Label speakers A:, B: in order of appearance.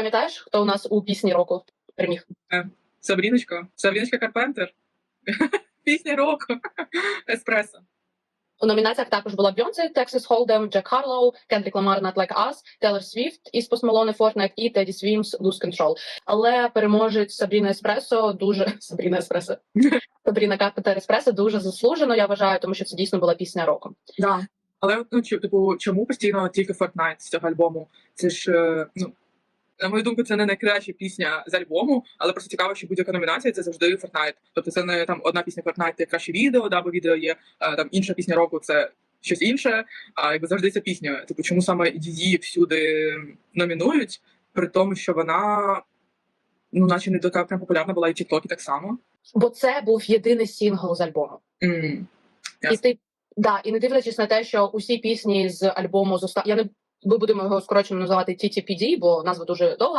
A: Пам'ятаєш, хто у нас у пісні року переміг?
B: Сабріночка, Сабріночка Карпентер. Пісня року. Еспресо.
A: У номінаціях також була Бьонсе, Texas Hold'em, Джек Харлоу, Kendrick Lamar Not Like Us, Taylor Swift із Malone Fortnite і Teddy Swims Lose Control. Але переможець Сабріна Еспресо дуже Сабріна Еспресо. Сабріна Карпентер Еспресо дуже заслужено, я вважаю, тому що це дійсно була пісня року.
B: Да. Але ну чи- типу, чому постійно тільки Fortnite з цього альбому? Це ж е, ну. На мою думку, це не найкраща пісня з альбому, але просто цікаво, що будь-яка номінація це завжди Fortnite. Тобто це не там одна пісня Fortnite це краще відео, да, бо відео є, а, там інша пісня року це щось інше. А якби завжди ця пісня. Типу, чому саме її всюди номінують, при тому, що вона ну, наче не така прям популярна була і в TikTok так само.
A: Бо це був єдиний сінгл з альбому.
B: М.
A: І ти да, і не дивлячись на те, що усі пісні з альбому з оста... я не ми будемо його скорочено називати TTPD, бо назва дуже довга.